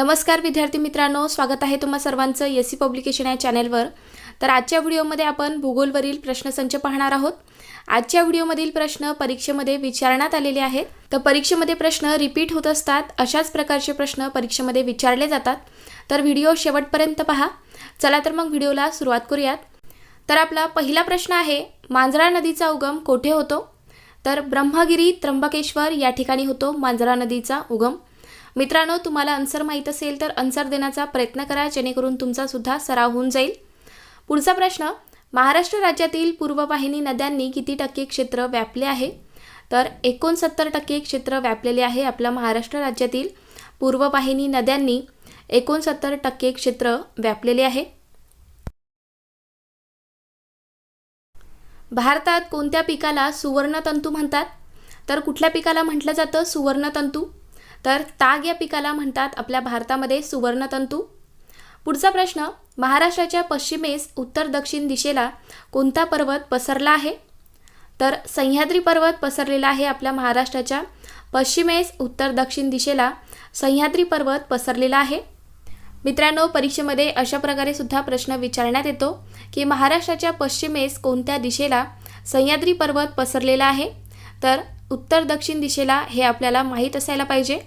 नमस्कार विद्यार्थी मित्रांनो स्वागत आहे तुम्हा सर्वांचं एस सी पब्लिकेशन या चॅनेलवर. तर आजच्या व्हिडिओमध्ये आपण भूगोलवरील प्रश्नसंच पाहणार आहोत. आजच्या व्हिडिओमधील प्रश्न परीक्षेमध्ये विचारण्यात आलेले आहेत. तर परीक्षेमध्ये प्रश्न रिपीट होत असतात अशाच प्रकारचे प्रश्न परीक्षेमध्ये विचारले जातात. तर व्हिडिओ शेवटपर्यंत पहा. चला तर मग व्हिडिओला सुरुवात करूयात. तर आपला पहिला प्रश्न आहे मांजरा नदीचा उगम कोठे होतो? तर ब्रह्मगिरी त्र्यंबकेश्वर या ठिकाणी होतो मांजरा नदीचा उगम. मित्रांनो तुम्हाला आन्सर माहीत असेल तर आन्सर देण्याचा प्रयत्न करा जेणेकरून तुमचा सुद्धा सराव होऊन जाईल. पुढचा प्रश्न महाराष्ट्र राज्यातील पूर्ववाहिनी नद्यांनी किती टक्के क्षेत्र व्यापले आहे? तर एकोणसत्तर टक्के क्षेत्र व्यापलेले आहे आपल्या महाराष्ट्र राज्यातील पूर्ववाहिनी नद्यांनी. एकोणसत्तर टक्के क्षेत्र व्यापलेले आहे. भारतात कोणत्या पिकाला सुवर्णतंतू म्हणतात? तर कुठल्या पिकाला म्हटलं जातं सुवर्णतंतू? तर ताग या पिकाला म्हणतात आपल्या भारतामध्ये सुवर्णतंतू. पुढचा प्रश्न महाराष्ट्राच्या पश्चिमेस उत्तर दक्षिण दिशेला कोणता पर्वत पसरला आहे? तर सह्याद्री पर्वत पसरलेला आहे आपल्या महाराष्ट्राच्या पश्चिमेस उत्तर दक्षिण दिशेला सह्याद्री पर्वत पसरलेला आहे. मित्रांनो परीक्षेमध्ये अशा प्रकारे सुद्धा प्रश्न विचारण्यात येतो की महाराष्ट्राच्या पश्चिमेस कोणत्या दिशेला सह्याद्री पर्वत पसरलेला आहे? तर उत्तर दक्षिण दिशेला हे आपल्याला माहीत असायला पाहिजे.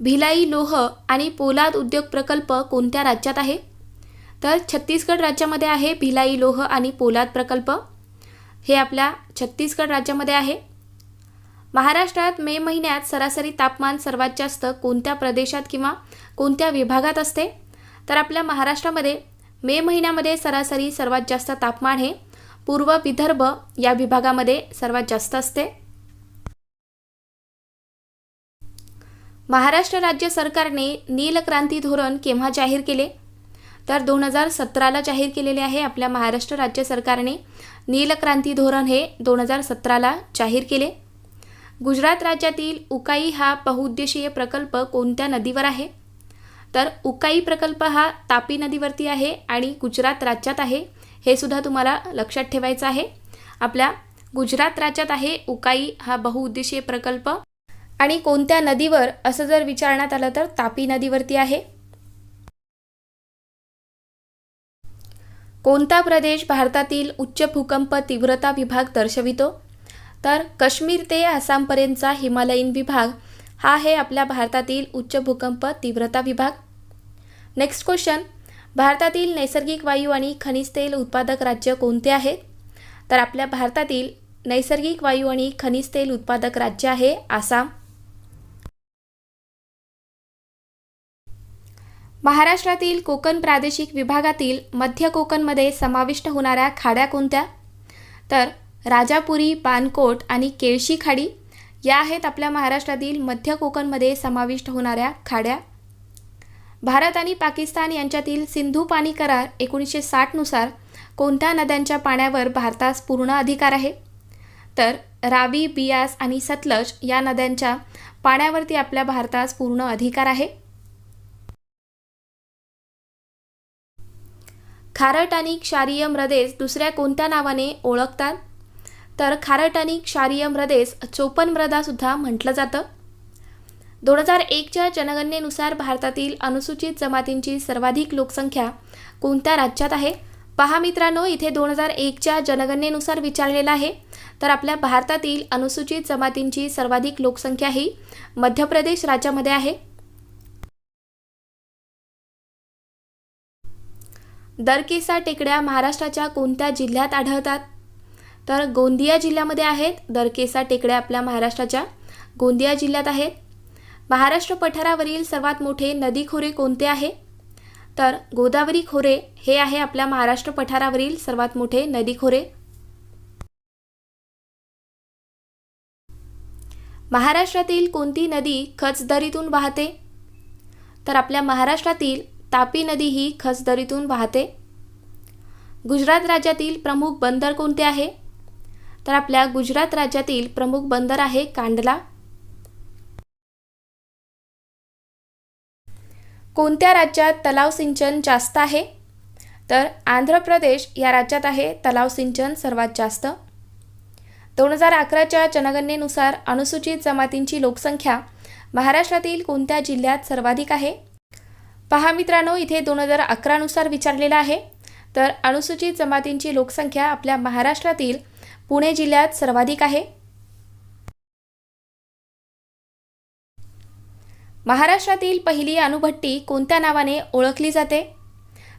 भिलाई लोह आणि पोलाद उद्योग प्रकल्प कोणत्या राज्यात आहे? तर छत्तीसगड राज्यामध्ये आहे भिलाई लोह आणि पोलाद प्रकल्प. हे आपल्या छत्तीसगड राज्यामध्ये आहे. महाराष्ट्रात मे महिन्यात सरासरी तापमान सर्वात जास्त कोणत्या प्रदेशात किंवा कोणत्या विभागात असते? तर आपल्या महाराष्ट्रामध्ये मे महिन्यामध्ये सरासरी सर्वात जास्त तापमान हे पूर्व विदर्भ या विभागामध्ये सर्वात जास्त असते. महाराष्ट्र राज्य सरकारने नीलक्रांती धोरण केव्हा जाहीर केले? तर दोन हजार सतराला जाहीर केलेले आहे आपल्या महाराष्ट्र राज्य सरकारने नीलक्रांती धोरण हे दोन हजार सतराला जाहीर केले. गुजरात राज्यातील उकाई हा बहुउद्देशीय प्रकल्प कोणत्या नदीवर आहे? तर उकाई प्रकल्प हा तापी नदीवरती आहे आणि गुजरात राज्यात आहे. हे सुद्धा तुम्हाला लक्षात ठेवायचं आहे. आपल्या गुजरात राज्यात आहे उकाई हा बहुउद्देशीय प्रकल्प. आणि कोणत्या नदीवर असं जर विचारण्यात आलं तर तापी नदीवरती आहे. कोणता प्रदेश भारतातील उच्च भूकंप तीव्रता विभाग दर्शवितो? तर काश्मीर ते आसामपर्यंतचा हिमालयीन विभाग हा आहे आपल्या भारतातील उच्च भूकंप तीव्रता विभाग. नेक्स्ट क्वेश्चन भारतातील नैसर्गिक वायू आणि खनिज तेल उत्पादक राज्य कोणते आहेत? तर आपल्या भारतातील नैसर्गिक वायू आणि खनिज तेल उत्पादक राज्य आहे आसाम. महाराष्ट्रातील कोकण प्रादेशिक विभागातील मध्य कोकणमध्ये समाविष्ट होणाऱ्या खाड्या कोणत्या? तर राजापुरी पानकोट आणि केळशी खाडी या आहेत आपल्या महाराष्ट्रातील मध्य कोकणमध्ये समाविष्ट होणाऱ्या खाड्या. भारत आणि पाकिस्तान यांच्यातील सिंधू पाणी करार एकोणीसशे साठनुसार कोणत्या नद्यांच्या पाण्यावर भारतास पूर्ण अधिकार आहे? तर रावी बियास आणि सतलज या नद्यांच्या पाण्यावरती आपल्या भारतास पूर्ण अधिकार आहे. खारट आणि क्षारीय मृदेस दुसऱ्या कोणत्या नावाने ओळखतात? तर खारट आणि क्षारीय मृदेस चोपन मृदासुद्धा म्हटलं जातं. दोन हजार एकच्या जनगणनेनुसार भारतातील अनुसूचित जमातींची सर्वाधिक लोकसंख्या कोणत्या राज्यात आहे? पहा मित्रांनो इथे दोन हजार एकच्या जनगणनेनुसार विचारलेलं आहे. तर आपल्या भारतातील अनुसूचित जमातींची सर्वाधिक लोकसंख्या ही मध्य प्रदेश राज्यामध्ये आहे. दरकेसा टेकड्या महाराष्ट्राच्या कोणत्या जिल्ह्यात आढळतात? तर गोंदिया जिल्ह्यामध्ये आहेत. दरकेसा टेकड्या आपल्या महाराष्ट्राच्या गोंदिया जिल्ह्यात आहेत. महाराष्ट्र पठारावरील सर्वात मोठे नदी खोरे कोणते आहे? तर गोदावरी खोरे हे आहे आपल्या महाराष्ट्र पठारावरील सर्वात मोठे नदी खोरे. महाराष्ट्रातील कोणती नदी खचदरीतून वाहते? तर आपल्या महाराष्ट्रातील तापी नदी ही खचदरीतून वाहते. गुजरात राज्यातील प्रमुख बंदर कोणते आहे? तर आपल्या गुजरात राज्यातील प्रमुख बंदर आहे कांडला. कोणत्या राज्यात तलाव सिंचन जास्त आहे? तर आंध्र प्रदेश या राज्यात आहे तलाव सिंचन सर्वात जास्त. दोन हजार अकराच्या जनगणनेनुसार अनुसूचित जमातींची लोकसंख्या महाराष्ट्रातील कोणत्या जिल्ह्यात सर्वाधिक आहे? पहा मित्रांनो इथे दोन हजार अकरानुसार विचारलेलं आहे. तर अनुसूचित जमातींची लोकसंख्या आपल्या महाराष्ट्रातील पुणे जिल्ह्यात सर्वाधिक आहे. महाराष्ट्रातील पहिली अणुभट्टी कोणत्या नावाने ओळखली जाते?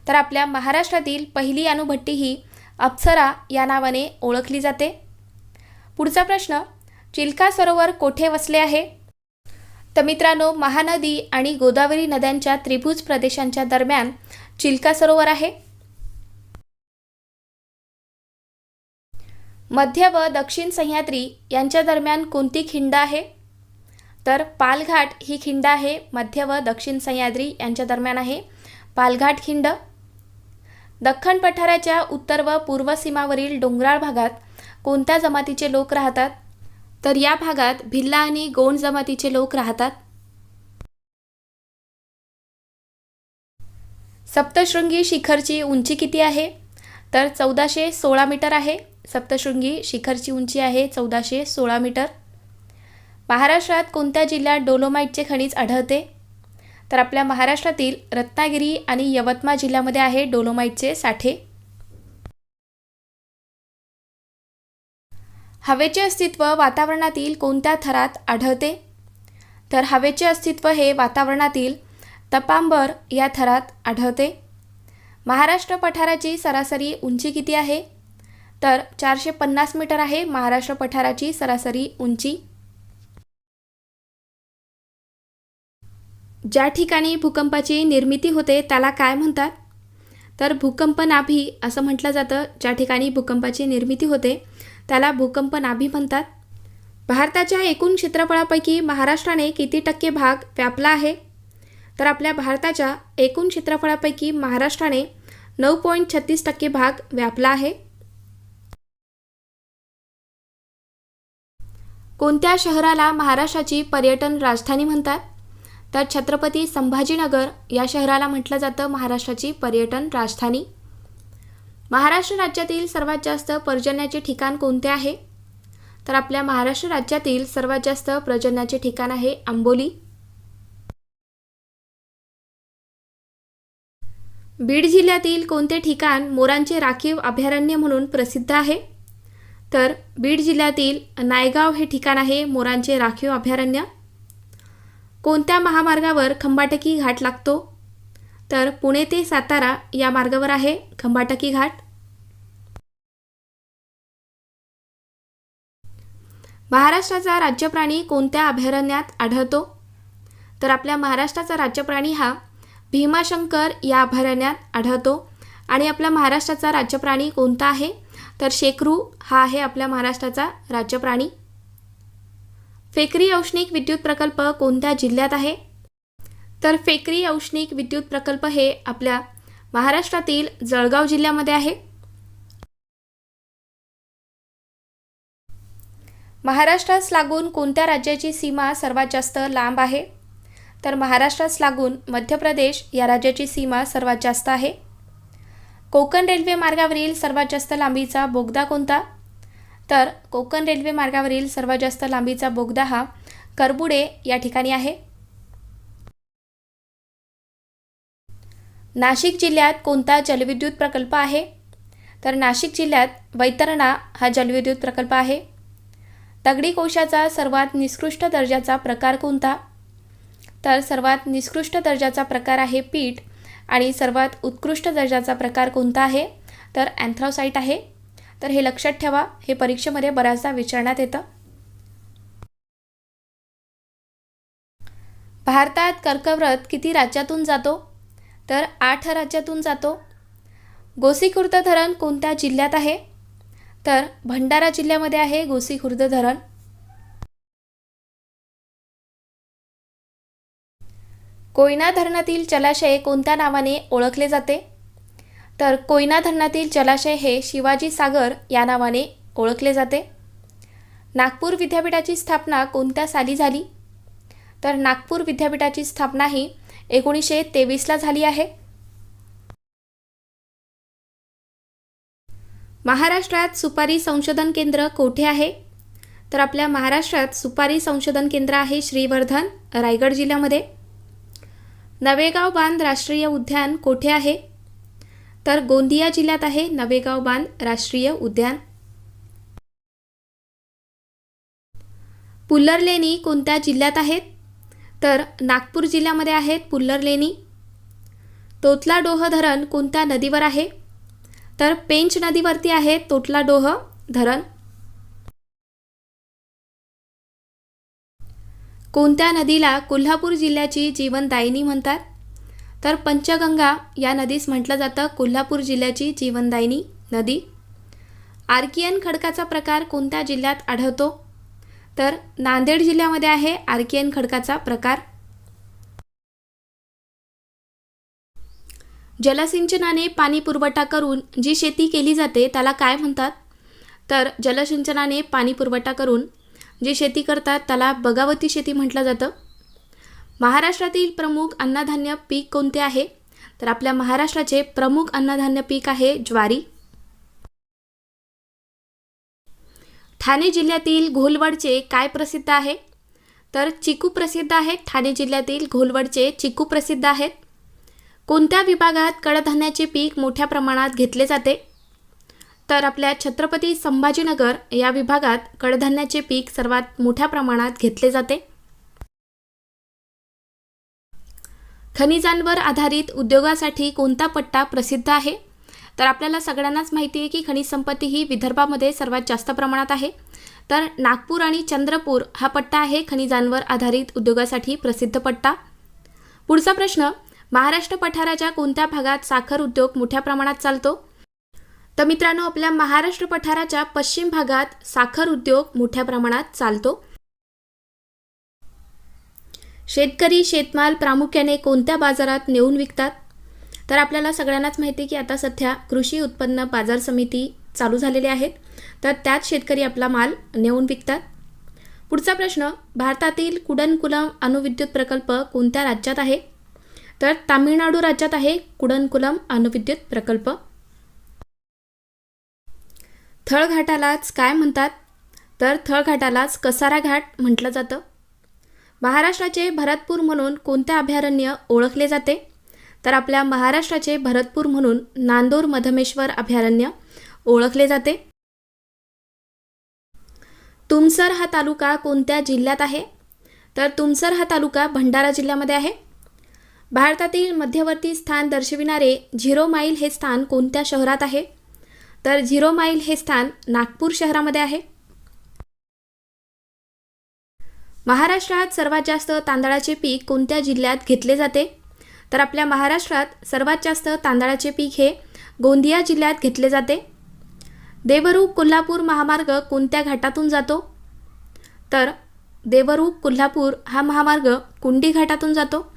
तर आपल्या महाराष्ट्रातील पहिली अणुभट्टी ही अप्सरा या नावाने ओळखली जाते. पुढचा प्रश्न चिल्का सरोवर कोठे वसले आहे? तर मित्रांनो महानदी आणि गोदावरी नद्यांच्या त्रिभुज प्रदेशांच्या दरम्यान चिल्का सरोवर आहे. मध्य व दक्षिण सह्याद्री यांच्या दरम्यान कोणती खिंड आहे? तर पालघाट ही खिंड आहे मध्य व दक्षिण सह्याद्री यांच्या दरम्यान आहे. पालघाट खिंड दख्खन पठाराच्या उत्तर व पूर्व सीमावरील डोंगराळ भागात कोणत्या जमातीचे लोक राहतात? तर या भागात भिल्ला आणि गोंड जमातीचे लोक राहतात. सप्तशृंगी शिखरची उंची किती आहे? तर चौदाशे सोळा मीटर आहे. सप्तशृंगी शिखरची उंची आहे चौदाशे सोळा मीटर. महाराष्ट्रात कोणत्या जिल्ह्यात डोलोमाईटचे खनिज आढळते? तर आपल्या महाराष्ट्रातील रत्नागिरी आणि यवतमाळ जिल्ह्यामध्ये आहे डोलोमाईटचे साठे. हवेचे अस्तित्व वातावरणातील कोणत्या थरात आढळते? तर हवेचे अस्तित्व हे वातावरणातील तपांबर या थरात आढळते. महाराष्ट्र पठाराची सरासरी उंची किती आहे? तर चारशे पन्नास मीटर आहे महाराष्ट्र पठाराची सरासरी उंची. ज्या ठिकाणी भूकंपाची निर्मिती होते त्याला काय म्हणतात? तर भूकंप नाभी असं म्हटलं जातं ज्या ठिकाणी भूकंपाची निर्मिती होते त्याला भूकंप नाभी म्हणतात. भारताच्या एकूण क्षेत्रफळापैकी महाराष्ट्राने किती टक्के भाग व्यापला आहे? तर आपल्या भारताच्या एकूण क्षेत्रफळापैकी महाराष्ट्राने नऊ पॉईंट छत्तीस टक्के भाग व्यापला आहे. कोणत्या शहराला महाराष्ट्राची पर्यटन राजधानी म्हणतात? तर छत्रपती संभाजीनगर या शहराला म्हटलं जातं महाराष्ट्राची पर्यटन राजधानी. महाराष्ट्र राज्यातील सर्वात जास्त पर्जन्याचे ठिकाण कोणते आहे? तर आपल्या महाराष्ट्र राज्यातील सर्वात जास्त पर्जन्याचे ठिकाण आहे आंबोली. बीड जिल्ह्यातील कोणते ठिकाण मोरांचे राखीव अभयारण्य म्हणून प्रसिद्ध आहे? तर बीड जिल्ह्यातील नायगाव हे ठिकाण आहे मोरांचे राखीव अभयारण्य. कोणत्या महामार्गावर खंबाटकी घाट लागतो? तर पुणे ते सातारा या मार्गावर आहे खंबाटकी घाट. महाराष्ट्राचा राज्यप्राणी कोणत्या अभयारण्यात आढळतो? तर आपल्या महाराष्ट्राचा राज्यप्राणी हा भीमाशंकर या अभयारण्यात आढळतो. आणि आपल्या महाराष्ट्राचा राज्यप्राणी कोणता आहे? तर शेकरू हा आहे आपल्या महाराष्ट्राचा राज्यप्राणी. फेकरी औष्णिक विद्युत प्रकल्प कोणत्या जिल्ह्यात आहे? तर फेकरी औष्णिक विद्युत प्रकल्प हे आपल्या महाराष्ट्रातील जळगाव जिल्ह्यामध्ये आहे. महाराष्ट्रास लागून कोणत्या राज्याची सीमा सर्वात जास्त लांब आहे? तर महाराष्ट्रास लागून मध्य प्रदेश या राज्याची सीमा सर्वात जास्त आहे. कोकण रेल्वे मार्गावरील सर्वात जास्त लांबीचा बोगदा कोणता? तर कोकण रेल्वे मार्गावरील सर्वात जास्त लांबीचा बोगदा हा करबुडे या ठिकाणी आहे. नाशिक जिल्ह्यात कोणता जलविद्युत प्रकल्प आहे? तर नाशिक जिल्ह्यात वैतरणा हा जलविद्युत प्रकल्प आहे. दगडी कोशाचा सर्वात निकृष्ट दर्जाचा प्रकार कोणता? तर सर्वात निकृष्ट दर्जाचा प्रकार आहे पीठ आणि सर्वात उत्कृष्ट दर्जाचा प्रकार कोणता आहे? तर अँथ्रासाईट आहे. तर हे लक्षात ठेवा हे परीक्षेमध्ये बऱ्याचदा विचारण्यात येतं. भारतात कर्कव्रत किती राज्यातून जातो? तर आठ राज्यातून जातो. गोसीखुर्द धरण कोणत्या जिल्ह्यात आहे? तर भंडारा जिल्ह्यामध्ये आहे गोसीखुर्द धरण कोयना धरणातील जलाशय कोणत्या नावाने ओळखले जाते? तर कोयना धरणातील जलाशय हे शिवाजी सागर या नावाने ओळखले जाते. नागपूर विद्यापीठाची स्थापना कोणत्या साली झाली? तर नागपूर विद्यापीठाची स्थापना ही एकोणीसशे तेवीसला झाली आहे. महाराष्ट्रात सुपारी संशोधन केंद्र कोठे आहे? तर आपल्या महाराष्ट्रात सुपारी संशोधन केंद्र आहे श्रीवर्धन रायगड जिल्ह्यामध्ये. नवेगाव बांध राष्ट्रीय उद्यान कोठे आहे? तर गोंदिया जिल्ह्यात आहे नवेगाव बांध राष्ट्रीय उद्यान. पुल्लर लेणी कोणत्या जिल्ह्यात आहेत? तर नागपूर जिल्ह्यामध्ये आहेत पुल्लर लेणी तोतला डोह धरण कोणत्या नदीवर आहे? तर पेंच नदीवरती आहे तोतला डोह धरण. कोणत्या नदीला कोल्हापूर जिल्ह्याची जीवनदायिनी म्हणतात? तर पंचगंगा या नदीस म्हटलं जातं कोल्हापूर जिल्ह्याची जीवनदायिनी नदी. आर्कियन खडकाचा प्रकार कोणत्या जिल्ह्यात आढळतो? तर नांदेड जिल्ह्यामध्ये आहे आर्कियन खडकाचा प्रकार. जलसिंचनाने पाणी पुरवठा करून जी शेती केली जाते त्याला काय म्हणतात? तर जलसिंचनाने पाणी पुरवठा करून जी शेती करतात त्याला बगावती शेती म्हटलं जातं. महाराष्ट्रातील प्रमुख अन्नधान्य पीक कोणते आहे? तर आपल्या महाराष्ट्राचे प्रमुख अन्नधान्य पीक आहे ज्वारी. ठाणे जिल्ह्यातील घोलवडचे काय प्रसिद्ध आहे? तर चिकू प्रसिद्ध आहे. ठाणे जिल्ह्यातील घोलवडचे चिकू प्रसिद्ध आहेत. कोणत्या विभागात कडधान्याचे पीक मोठ्या प्रमाणात घेतले जाते? तर आपल्या छत्रपती संभाजीनगर या विभागात कडधान्याचे पीक सर्वात मोठ्या प्रमाणात घेतले जाते. खनिजांवर आधारित उद्योगासाठी कोणता पट्टा प्रसिद्ध आहे? तर आपल्याला सगळ्यांनाच माहिती आहे की खनिज संपत्ती ही विदर्भामध्ये सर्वात जास्त प्रमाणात आहे. तर नागपूर आणि चंद्रपूर हा पट्टा आहे खनिजांवर आधारित उद्योगासाठी प्रसिद्ध पट्टा. पुढचा प्रश्न महाराष्ट्र पठाराच्या कोणत्या भागात साखर उद्योग मोठ्या प्रमाणात चालतो? तर मित्रांनो आपल्या महाराष्ट्र पठाराच्या पश्चिम भागात साखर उद्योग मोठ्या प्रमाणात चालतो. शेतकरी शेतमाल प्रामुख्याने कोणत्या बाजारात नेऊन विकतात? तर आपल्याला सगळ्यांनाच माहिती आहे की आता सध्या कृषी उत्पन्न बाजार समिती चालू झालेले आहेत. तर त्यात शेतकरी आपला माल नेऊन विकतात. पुढचा प्रश्न भारतातील कुडनकुलम अणुविद्युत प्रकल्प कोणत्या राज्यात आहे? तर तामिळनाडू राज्यात आहे कुडनकुलम अणुविद्युत प्रकल्प. थळघाटालाच काय म्हणतात? तर थळघाटालाच कसारा घाट म्हटलं जातं. महाराष्ट्राचे भरतपूर म्हणून कोणत्या अभयारण्य ओळखले जाते? तर आपल्या महाराष्ट्राचे भरतपूर म्हणून नांदूर मधमेश्वर अभयारण्य ओळखले जाते. तुमसर हा तालुका कोणत्या जिल्ह्यात आहे? तर तुमसर हा तालुका भंडारा जिल्ह्यामध्ये आहे. भारतातील मध्यवर्ती स्थान दर्शविणारे झिरो माईल हे स्थान कोणत्या शहरात आहे? तर झिरो माईल हे स्थान नागपूर शहरामध्ये आहे. महाराष्ट्रात सर्वात जास्त तांदळाचे पीक कोणत्या जिल्ह्यात घेतले जाते? तर आपल्या महाराष्ट्रात सर्वात जास्त तांदळाचे पीक हे गोंदिया जिल्ह्यात घेतले जाते. देवरूख कोल्हापूर महामार्ग कोणत्या घाटातून जातो? तर देवरूख कोल्हापूर हा महामार्ग कुंडी घाटातून जातो.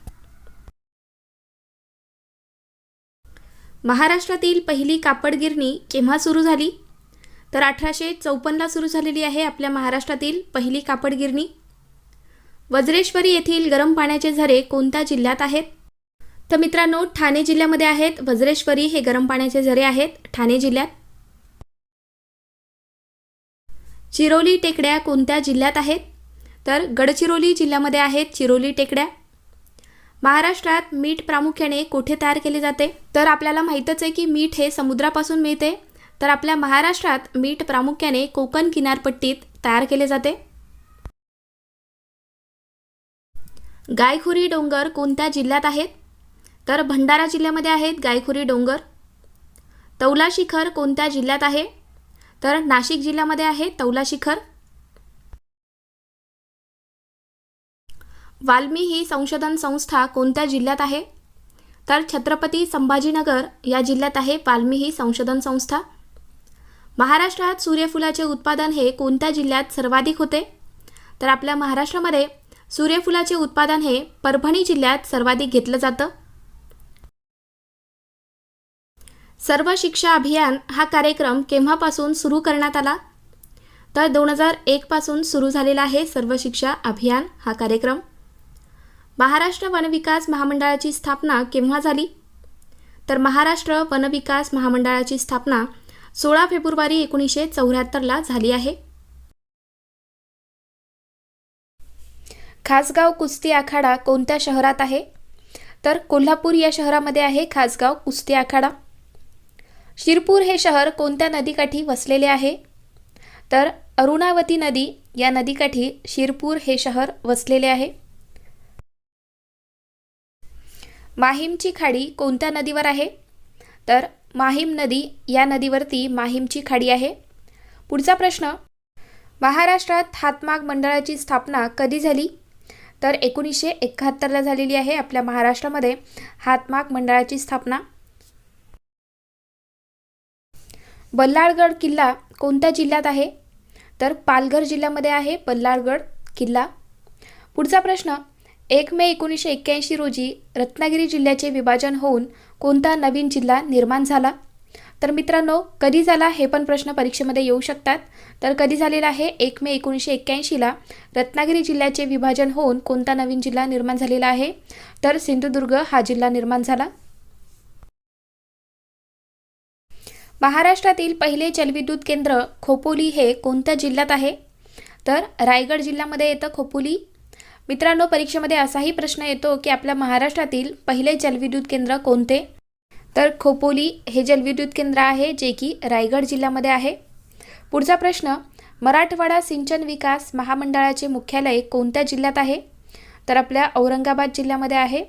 महाराष्ट्रातील पहिली कापड गिरणी केव्हा सुरू झाली? तर अठराशे चौपन्नला सुरू झालेली आहे आपल्या महाराष्ट्रातील पहिली कापड गिरणी वज्रेश्वरी येथील गरम पाण्याचे झरे कोणत्या जिल्ह्यात आहेत? तर मित्रांनो ठाणे जिल्ह्यामध्ये आहेत. वज्रेश्वरी हे गरम पाण्याचे झरे आहेत. ठाणे जिल्ह्यात. चिरोली टेकड्या कोणत्या जिल्ह्यात आहेत? तर गडचिरोली जिल्ह्यामध्ये आहेत चिरोली टेकड्या. महाराष्ट्रात मीठ प्रामुख्याने कोठे तयार केले जाते? तर आपल्याला माहीतच आहे की मीठ हे समुद्रापासून मिळते. तर आपल्या महाराष्ट्रात मीठ प्रामुख्याने कोकण किनारपट्टीत तयार केले जाते. गायखुरी डोंगर कोणत्या जिल्ह्यात आहेत? तर भंडारा जिल्ह्यामध्ये आहेत गायखुरी डोंगर. तौला शिखर कोणत्या जिल्ह्यात आहे? तर नाशिक जिल्ह्यामध्ये आहे तौला शिखर. वाल्मी ही संशोधन संस्था कोणत्या जिल्ह्यात आहे? तर छत्रपती संभाजीनगर या जिल्ह्यात आहे वाल्मी ही संशोधन संस्था. महाराष्ट्रात सूर्यफुलाचे उत्पादन हे कोणत्या जिल्ह्यात सर्वाधिक होते? तर आपल्या महाराष्ट्रामध्ये सूर्यफुलाचे उत्पादन हे परभणी जिल्ह्यात सर्वाधिक घेतलं जातं. सर्व शिक्षा अभियान हा कार्यक्रम केव्हापासून सुरू करण्यात आला? तर दोन हजार एकपासून सुरू झालेला आहे सर्व शिक्षा अभियान हा कार्यक्रम. महाराष्ट्र वनविकास महामंडळाची स्थापना केव्हा झाली? तर महाराष्ट्र वनविकास महामंडळाची स्थापना सोळा फेब्रुवारी एकोणीसशे चौऱ्याहत्तरला झाली आहे. खासगाव कुस्ती आखाडा कोणत्या शहरात आहे? तर कोल्हापूर या शहरामध्ये आहे खासगाव कुस्ती आखाडा. शिरपूर हे शहर कोणत्या नदीकाठी वसलेले आहे? तर अरुणावती नदी या नदीकाठी शिरपूर हे शहर वसलेले आहे. माहीमची खाडी कोणत्या नदीवर आहे? तर माहीम नदी या नदीवरती माहीमची खाडी आहे. पुढचा प्रश्न महाराष्ट्रात हातमाग मंडळाची स्थापना कधी झाली? तर एकोणीसशे एकाहत्तरला झालेली आहे आपल्या महाराष्ट्रामध्ये हातमाग मंडळाची स्थापना. बल्लाळगड किल्ला कोणत्या जिल्ह्यात आहे? तर पालघर जिल्ह्यामध्ये आहे बल्लाळगड किल्ला. पुढचा प्रश्न एक मे एकोणीसशे एक्क्याऐंशी रोजी रत्नागिरी जिल्ह्याचे विभाजन होऊन कोणता नवीन जिल्हा निर्माण झाला? तर मित्रांनो कधी झाला हे पण प्रश्न परीक्षेमध्ये येऊ शकतात. तर कधी झालेला आहे? एक मे एकोणीसशे एक्क्याऐंशीला रत्नागिरी जिल्ह्याचे विभाजन होऊन कोणता नवीन जिल्हा निर्माण झालेला आहे? तर सिंधुदुर्ग हा जिल्हा निर्माण झाला. महाराष्ट्रातील पहिले जलविद्युत केंद्र खोपोली हे कोणत्या जिल्ह्यात आहे? तर रायगड जिल्ह्यामध्ये येतं खोपोली. मित्रांनो परीक्षेमध्ये असाही प्रश्न येतो की आपल्या महाराष्ट्रातील पहिले जलविद्युत केंद्र कोणते? तर खोपोली हे जलविद्युत केंद्र आहे जे की रायगड जिल्ह्यामध्ये आहे. पुढचा प्रश्न मराठवाडा सिंचन विकास महामंडळाचे मुख्यालय कोणत्या जिल्ह्यात आहे? तर आपल्या औरंगाबाद जिल्ह्यामध्ये आहे.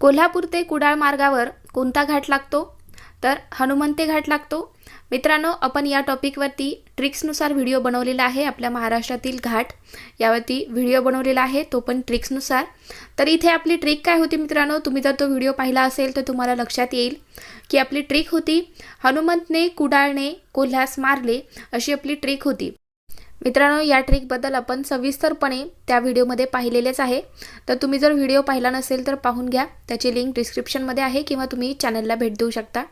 कोल्हापूर ते कुडाळ मार्गावर कोणता घाट लागतो? तर हनुमंते घाट लागतो. मित्रांनो आपण या टॉपिकवरती ट्रिक्सनुसार व्हिडिओ बनवलेला आहे आपल्या महाराष्ट्रातील घाट. यावरती व्हिडिओ बनवलेला आहे तो पण ट्रिक्सनुसार. तर इथे आपली ट्रिक काय होती मित्रांनो? तुम्ही जर तो व्हिडिओ पाहिला असेल तर तुम्हाला लक्षात येईल की आपली ट्रिक होती हनुमंतने कुडाळने कोल्ह्यास मारले अशी आपली ट्रिक होती. मित्रांनो या ट्रिकबद्दल आपण सविस्तरपणे त्या व्हिडिओमध्ये पाहिलेलेच आहे. तर तुम्ही जर व्हिडिओ पाहिला नसेल तर पाहून घ्या. त्याची लिंक डिस्क्रिप्शनमध्ये आहे किंवा तुम्ही चॅनलला भेट देऊ शकता.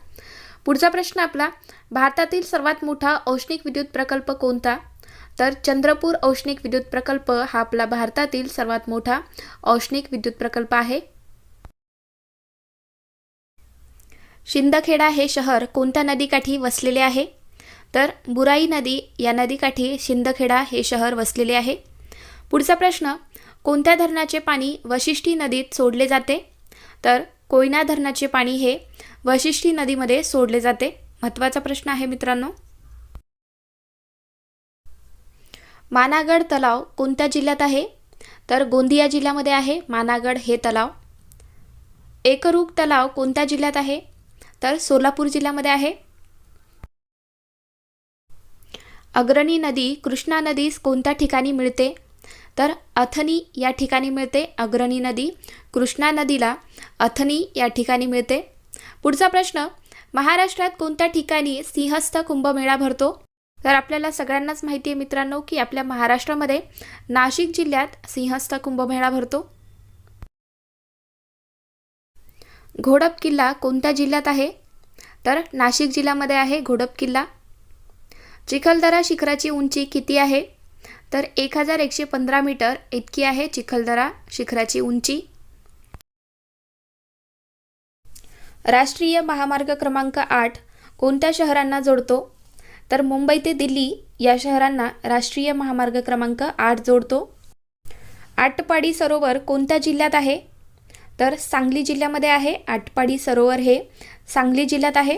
पुढचा प्रश्न आपला भारतातील सर्वात मोठा औष्णिक विद्युत प्रकल्प कोणता? तर चंद्रपूर औष्णिक विद्युत प्रकल्प हा आपला भारतातील सर्वात मोठा औष्णिक विद्युत प्रकल्प आहे. शिंदखेडा हे शहर कोणत्या नदीकाठी वसलेले आहे? तर बुराई नदी या नदीकाठी शिंदखेडा हे शहर वसलेले आहे. पुढचा प्रश्न कोणत्या धरणाचे पाणी वशिष्ठी नदीत सोडले जाते? तर कोयना धरणाचे पाणी हे वशिष्ठी नदीमध्ये सोडले जाते. महत्त्वाचा प्रश्न आहे मित्रांनो. मानागड तलाव कोणत्या जिल्ह्यात आहे? तर गोंदिया जिल्ह्यामध्ये आहे. मानागड हे तलाव. एकरूप तलाव कोणत्या जिल्ह्यात आहे? तर सोलापूर जिल्ह्यामध्ये आहे. अग्रणी नदी कृष्णा नदीस कोणत्या ठिकाणी मिळते? तर अथनी या ठिकाणी मिळते. अग्रणी नदी कृष्णा नदीला अथनी या ठिकाणी मिळते. पुढचा प्रश्न महाराष्ट्रात कोणत्या ठिकाणी सिंहस्थ कुंभमेळा भरतो? तर आपल्याला सगळ्यांनाच माहिती आहे मित्रांनो की आपल्या महाराष्ट्रामध्ये नाशिक जिल्ह्यात सिंहस्थ कुंभमेळा भरतो. घोडप किल्ला कोणत्या जिल्ह्यात आहे? तर नाशिक जिल्ह्यामध्ये आहे घोडप किल्ला. चिखलदरा शिखराची उंची किती आहे? तर एक हजार एकशे पंधरा मीटर इतकी आहे चिखलदरा शिखराची उंची. राष्ट्रीय महामार्ग क्रमांक आठ कोणत्या शहरांना जोडतो? तर मुंबई ते दिल्ली या शहरांना राष्ट्रीय महामार्ग क्रमांक आठ जोडतो. आटपाडी सरोवर कोणत्या जिल्ह्यात आहे? तर सांगली जिल्ह्यामध्ये आहे. आटपाडी सरोवर हे सांगली जिल्ह्यात आहे.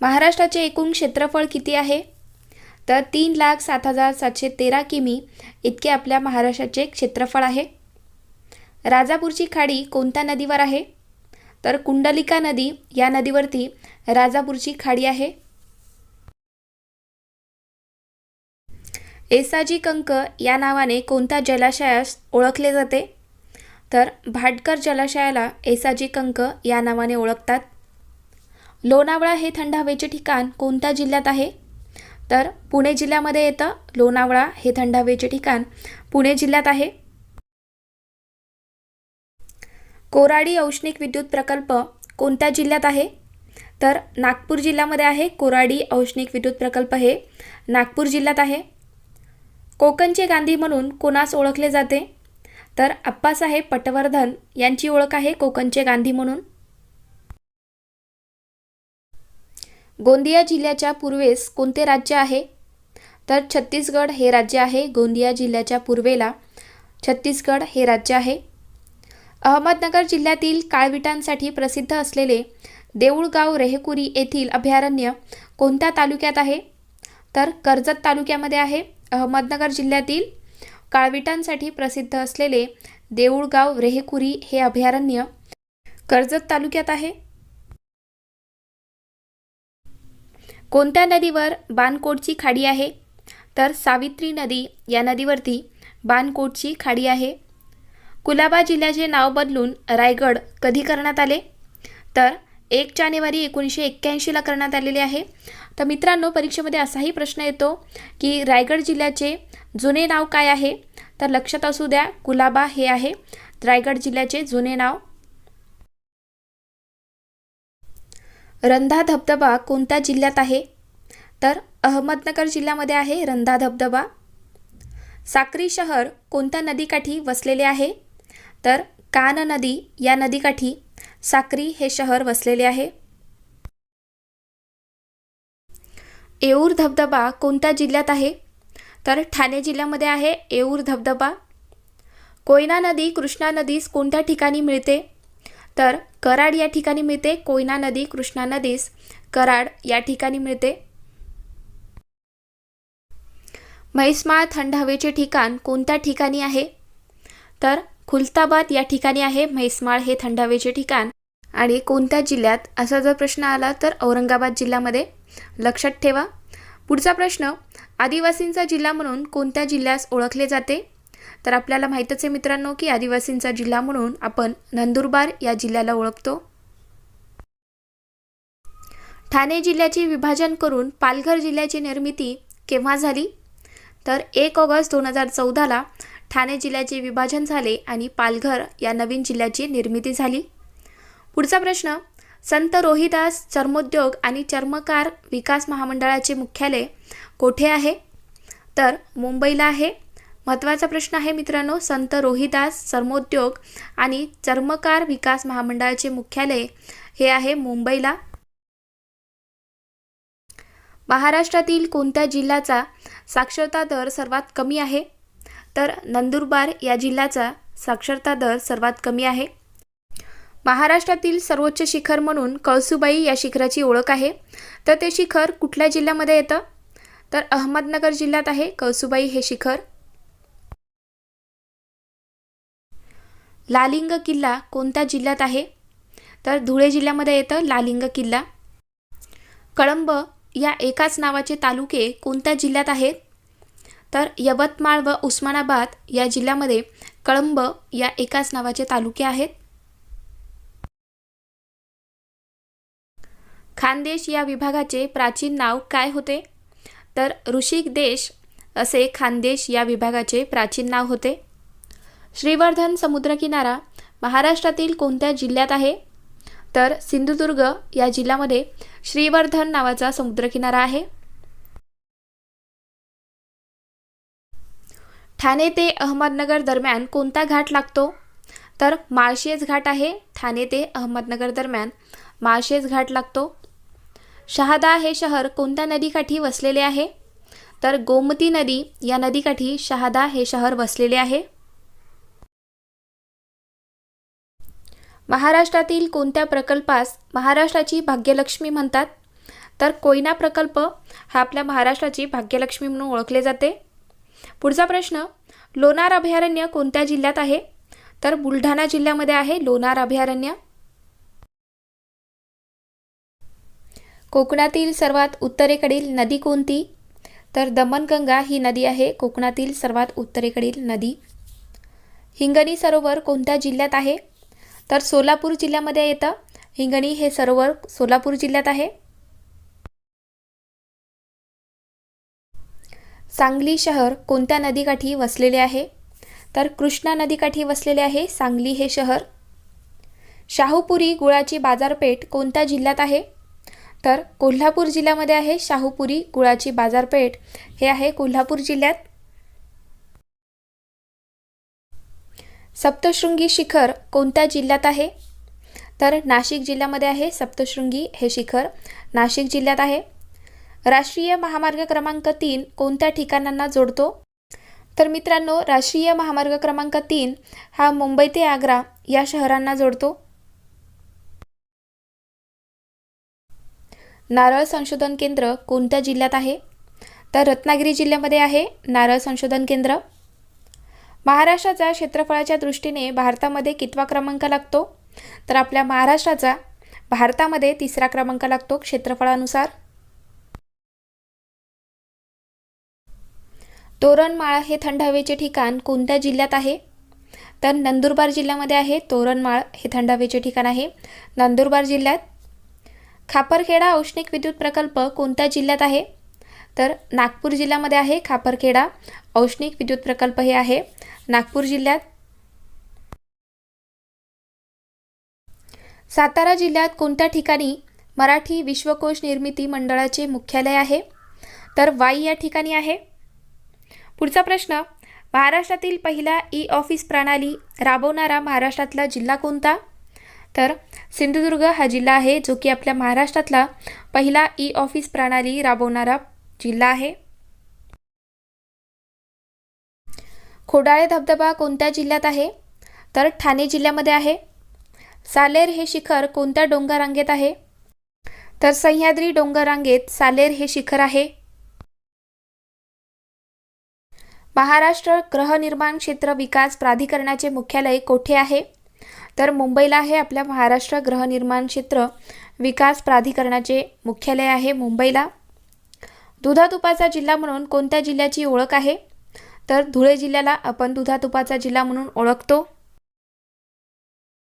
महाराष्ट्राचे एकूण क्षेत्रफळ किती आहे? तर तीन लाख सात हजार सातशे तेरा किमी इतके आपल्या महाराष्ट्राचे क्षेत्रफळ आहे. राजापूरची खाडी कोणत्या नदीवर आहे? तर कुंडलिका नदी या नदीवरती राजापूरची खाडी आहे. एसाजी कंक या नावाने कोणत्या जलाशयास ओळखले जाते? तर भाटकर जलाशयाला एसाजी कंक या नावाने ओळखतात. लोणावळा हे थंड हवेचे ठिकाण कोणत्या जिल्ह्यात आहे? तर पुणे जिल्ह्यामध्ये येतं लोणावळा हे थंड हवेचे ठिकाण पुणे जिल्ह्यात आहे. कोराडी औष्णिक विद्युत प्रकल्प कोणत्या जिल्ह्यात आहे? तर नागपूर जिल्ह्यामध्ये आहे कोराडी औष्णिक विद्युत प्रकल्प हे. नागपूर जिल्ह्यात आहे. कोकणचे गांधी म्हणून कोणास ओळखले जाते? तर आप्पासाहेब पटवर्धन यांची ओळख आहे कोकणचे गांधी म्हणून. गोंदिया जिल्ह्याच्या पूर्वेस कोणते राज्य आहे? तर छत्तीसगड हे राज्य आहे गोंदिया जिल्ह्याच्या पूर्वेला छत्तीसगड हे राज्य आहे. अहमदनगर जिल्ह्यातील काळविटांसाठी प्रसिद्ध असलेले देऊळगाव रेहकुरी येथील अभयारण्य कोणत्या तालुक्यात आहे? तर कर्जत तालुक्यामध्ये आहे. अहमदनगर जिल्ह्यातील काळविटांसाठी प्रसिद्ध असलेले देऊळगाव रेहकुरी हे अभयारण्य कर्जत तालुक्यात आहे. कोणत्या नदीवर बानकोटची खाडी आहे? तर सावित्री नदी या नदीवरती बानकोटची खाडी आहे. कुलाबा जिल्ह्याचे नाव बदलून रायगड कधी करण्यात आले? तर एक जानेवारी एकोणीसशे एक्क्याऐंशीला करण्यात आलेले आहे. तर मित्रांनो परीक्षेमध्ये असाही प्रश्न येतो की रायगड जिल्ह्याचे जुने नाव काय आहे? तर लक्षात असू द्या कुलाबा हे आहे. रायगड जिल्ह्याचे जुने नाव? रंधा धबधबा कोणत्या जिल्ह्यात आहे? तर अहमदनगर जिल्ह्यामध्ये आहे रंधा धबधबा. साक्री शहर कोणत्या नदीकाठी वसलेले आहे? तर कान नदी या नदीकाठी साक्री हे शहर वसलेले आहे. येऊर धबधबा कोणत्या जिल्ह्यात आहे? तर ठाणे जिल्ह्यामध्ये आहे येऊर धबधबा. कोयना नदी कृष्णा नदीस कोणत्या ठिकाणी मिळते? तर कराड या ठिकाणी मिळते कोयना नदी कृष्णा नदीस कराड या ठिकाणी मिळते. म्हैसमाळ थंड हवेचे ठिकाण कोणत्या ठिकाणी आहे? तर खुलताबाद या ठिकाणी आहे. म्हैसमाळ हे थंड हवेचे ठिकाण. आणि कोणत्या जिल्ह्यात? असा जर प्रश्न आला तर औरंगाबाद जिल्ह्यामध्ये. लक्षात ठेवा. पुढचा प्रश्न आदिवासींचा जिल्हा म्हणून कोणत्या जिल्ह्यास ओळखले जाते? तर आपल्याला माहीतच आहे मित्रांनो की आदिवासींचा जिल्हा म्हणून आपण नंदुरबार या जिल्ह्याला ओळखतो. ठाणे जिल्ह्याचे विभाजन करून पालघर जिल्ह्याची निर्मिती केव्हा झाली? तर एक ऑगस्ट दोन हजार चौदाला ठाणे जिल्ह्याचे विभाजन झाले आणि पालघर या नवीन जिल्ह्याची निर्मिती झाली. पुढचा प्रश्न संत रोहिदास चर्मोद्योग आणि चर्मकार विकास महामंडळाचे मुख्यालय कोठे आहे? तर मुंबईला आहे. महत्त्वाचा प्रश्न आहे मित्रांनो संत रोहिदास चर्मोद्योग आणि चर्मकार विकास महामंडळाचे मुख्यालय हे आहे मुंबईला. महाराष्ट्रातील कोणत्या जिल्ह्याचा साक्षरता दर सर्वात कमी आहे? तर नंदुरबार या जिल्ह्याचा साक्षरता दर सर्वात कमी आहे. महाराष्ट्रातील सर्वोच्च शिखर म्हणून कळसुबाई या शिखराची ओळख आहे. तर ते शिखर कुठल्या जिल्ह्यामध्ये येतं? तर अहमदनगर जिल्ह्यात आहे कळसुबाई हे शिखर. लालिंग किल्ला कोणत्या जिल्ह्यात आहे? तर धुळे जिल्ह्यामध्ये येतं लालिंग किल्ला. कळंब या एकाच नावाचे तालुके कोणत्या जिल्ह्यात आहेत? तर यवतमाळ व उस्मानाबाद या जिल्ह्यामध्ये कळंब या एकाच नावाचे तालुके आहेत. खानदेश या विभागाचे प्राचीन नाव काय होते? तर ऋषिक देश असे खानदेश या विभागाचे प्राचीन नाव होते. श्रीवर्धन समुद्रकिनारा महाराष्ट्रातील कोणत्या जिल्ह्यात आहे? तर सिंधुदुर्ग या जिल्ह्यामध्ये श्रीवर्धन नावाचा समुद्रकिनारा आहे. ठाणे ते अहमदनगर दरम्यान कोणता घाट लागतो? तर माळशेज घाट आहे ठाणे ते अहमदनगर दरम्यान. माळशेज घाट लागतो. शहादा हे शहर कोणत्या नदीकाठी वसलेले आहे? तर गोमती नदी या नदीकाठी शहादा हे शहर वसलेले आहे. महाराष्ट्रातील कोणत्या प्रकल्पास महाराष्ट्राची भाग्यलक्ष्मी म्हणतात? तर कोयना प्रकल्प हा आपल्या महाराष्ट्राची भाग्यलक्ष्मी म्हणून ओळखले जाते. पुढचा प्रश्न लोणार अभयारण्य कोणत्या जिल्ह्यात आहे? तर बुलढाणा जिल्ह्यामध्ये आहे लोणार अभयारण्य. कोकणातील सर्वात उत्तरेकडील नदी कोणती? तर दमणगंगा ही नदी आहे कोकणातील सर्वात उत्तरेकडील नदी. हिंगणी सरोवर कोणत्या जिल्ह्यात आहे? तर सोलापूर जिल्ह्यामध्ये येतं. हिंगणी हे सरोवर सोलापूर जिल्ह्यात आहे. सांगली शहर कोणत्या नदीकाठी वसलेले आहे? तर कृष्णा नदीकाठी वसलेले आहे सांगली हे शहर. शाहूपुरी गुळाची बाजारपेठ कोणत्या जिल्ह्यात आहे? तर कोल्हापूर जिल्ह्यामध्ये आहे शाहूपुरी गुळाची बाजारपेठ. हे आहे कोल्हापूर जिल्ह्यात. सप्तशृंगी शिखर कोणत्या जिल्ह्यात आहे? तर नाशिक जिल्ह्यामध्ये आहे सप्तशृंगी हे शिखर. नाशिक जिल्ह्यात आहे. राष्ट्रीय महामार्ग क्रमांक तीन कोणत्या ठिकाणांना जोडतो? तर मित्रांनो राष्ट्रीय महामार्ग क्रमांक तीन हा मुंबई ते आग्रा या शहरांना जोडतो. नारळ संशोधन केंद्र कोणत्या जिल्ह्यात आहे? तर रत्नागिरी जिल्ह्यामध्ये आहे नारळ संशोधन केंद्र. महाराष्ट्राचा क्षेत्रफळाच्या दृष्टीने भारतामध्ये कितवा क्रमांक लागतो? तर आपल्या महाराष्ट्राचा भारतामध्ये तिसरा क्रमांक लागतो क्षेत्रफळानुसार. तोरणमाळ हे थंड हवेचे ठिकाण कोणत्या जिल्ह्यात आहे? तर नंदुरबार जिल्ह्यामध्ये आहे तोरणमाळ हे थंड हवेचे ठिकाण आहे. नंदुरबार जिल्ह्यात खापरखेडा औष्णिक विद्युत प्रकल्प कोणत्या जिल्ह्यात आहे? तर नागपूर जिल्ह्यामध्ये आहे खापरखेडा औष्णिक विद्युत प्रकल्प हे आहे. नागपूर जिल्ह्यात सातारा जिल्ह्यात कोणत्या ठिकाणी मराठी विश्वकोश निर्मिती मंडळाचे मुख्यालय आहे? तर वाई या ठिकाणी आहे. पुढचा प्रश्न. महाराष्ट्रातील पहिला ई ऑफिस प्रणाली राबवणारा महाराष्ट्रातला जिल्हा कोणता? तर सिंधुदुर्ग हा जिल्हा आहे जो की आपल्या महाराष्ट्रातला पहिला ई ऑफिस प्रणाली राबवणारा जिल्हा आहे. खोडाळे धबधबा कोणत्या जिल्ह्यात आहे? तर ठाणे जिल्ह्यामध्ये आहे. सालेर हे शिखर कोणत्या डोंगररांगेत आहे? तर सह्याद्री डोंगर रांगेत सालेर हे शिखर आहे. महाराष्ट्र गृहनिर्माण क्षेत्र विकास प्राधिकरणाचे मुख्यालय कोठे आहे? तर मुंबईला आहे आपल्या महाराष्ट्र गृहनिर्माण क्षेत्र विकास प्राधिकरणाचे मुख्यालय आहे मुंबईला. दुधातुपाचा जिल्हा म्हणून कोणत्या जिल्ह्याची ओळख आहे? तर धुळे जिल्ह्याला आपण दुधातुपाचा जिल्हा म्हणून ओळखतो.